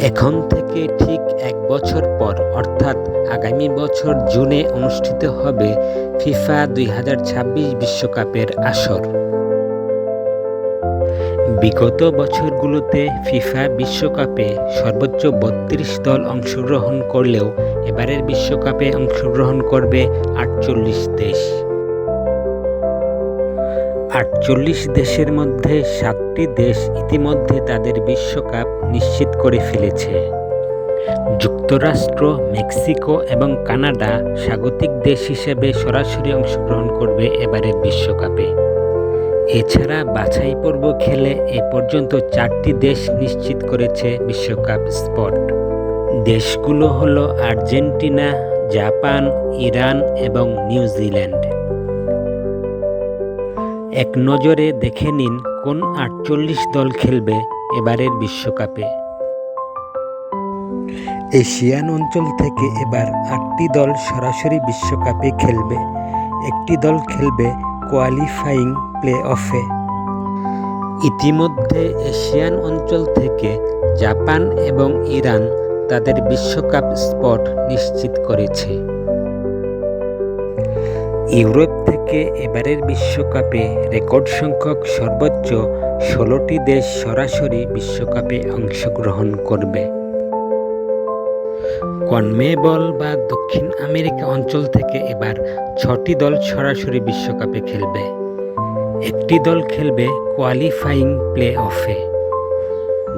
এখন থেকে ঠিক এক বছর পর, অর্থাৎ আগামী বছর জুনে অনুষ্ঠিত হবে ফিফা দুই বিশ্বকাপের আসর। বিগত বছরগুলোতে ফিফা বিশ্বকাপে সর্বোচ্চ বত্রিশ দল অংশগ্রহণ করলেও এবারের বিশ্বকাপে অংশগ্রহণ করবে আটচল্লিশ দেশ। আটচল্লিশ দেশের মধ্যে সাতটি দেশ ইতিমধ্যে তাদের বিশ্বকাপ নিশ্চিত করে ফেলেছে। যুক্তরাষ্ট্র, মেক্সিকো এবং কানাডা স্বাগতিক দেশ হিসেবে সরাসরি অংশগ্রহণ করবে এবারের বিশ্বকাপে। এছাড়া বাছাই পর্ব খেলে এ পর্যন্ত চারটি দেশ নিশ্চিত করেছে বিশ্বকাপ স্পট। দেশগুলো হলো আর্জেন্টিনা, জাপান, ইরান এবং নিউজিল্যান্ড এক নজরে দেখে নিন কোন আটচল্লিশ দল খেলবে এবারের বিশ্বকাপে। এশিয়ান অঞ্চল থেকে এবার আটটি দল সরাসরি বিশ্বকাপে খেলবে। একটি দল খেলবে কোয়ালিফাইং প্লে অফে ইতিমধ্যে এশিয়ান অঞ্চল থেকে জাপান এবং ইরান তাদের বিশ্বকাপ স্পট নিশ্চিত করেছে। ইউরোপ থেকে এবারের বিশ্বকাপে রেকর্ড সংখ্যক সর্বোচ্চ ষোলোটি দেশ সরাসরি বিশ্বকাপে অংশগ্রহণ করবে। কনমেবল বা দক্ষিণ আমেরিকা অঞ্চল থেকে এবার ছটি দল সরাসরি বিশ্বকাপে খেলবে। একটি দল খেলবে কোয়ালিফাইং প্লে অফে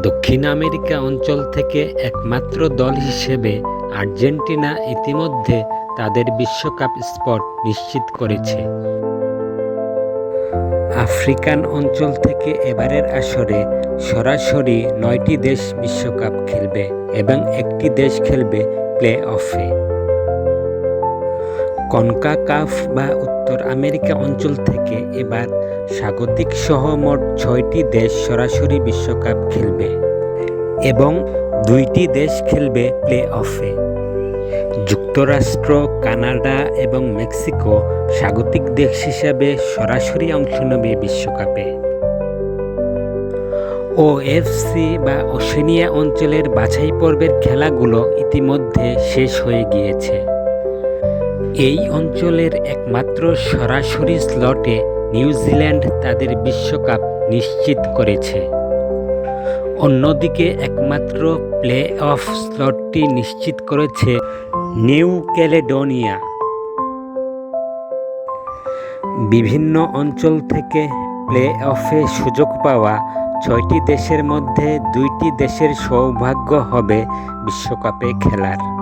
দক্ষিণ আমেরিকা অঞ্চল থেকে একমাত্র দল হিসেবে আর্জেন্টিনা ইতিমধ্যে তাদের বিশ্বকাপ স্পট নিশ্চিত করেছে। আফ্রিকান অঞ্চল থেকে এবারের আসরে সরাসরি নয়টি দেশ বিশ্বকাপ খেলবে এবং একটি দেশ খেলবে প্লে অফে কনকাকাফ বা উত্তর আমেরিকা অঞ্চল থেকে এবার স্বাগতিক সহ মোট ছয়টি দেশ সরাসরি বিশ্বকাপ খেলবে এবং দুইটি দেশ খেলবে প্লে অফে যুক্তরাষ্ট্র, কানাডা এবং মেক্সিকো স্বাগতিক দেশ হিসাবে সরাসরি অংশ নেবে বিশ্বকাপে। ও ওএফসি বা ওশেনিয়া অঞ্চলের বাছাই পর্বের খেলাগুলো ইতিমধ্যে শেষ হয়ে গিয়েছে। এই অঞ্চলের একমাত্র সরাসরি স্লটে নিউজিল্যান্ড তাদের বিশ্বকাপ নিশ্চিত করেছে। অন্যদিকে একমাত্র প্লে অফ স্লটটি নিশ্চিত করেছে নিউ ক্যালেডোনিয়া। বিভিন্ন অঞ্চল থেকে প্লে অফে সুযোগ পাওয়া ছয়টি দেশের মধ্যে দুইটি দেশের সৌভাগ্য হবে বিশ্বকাপে খেলার।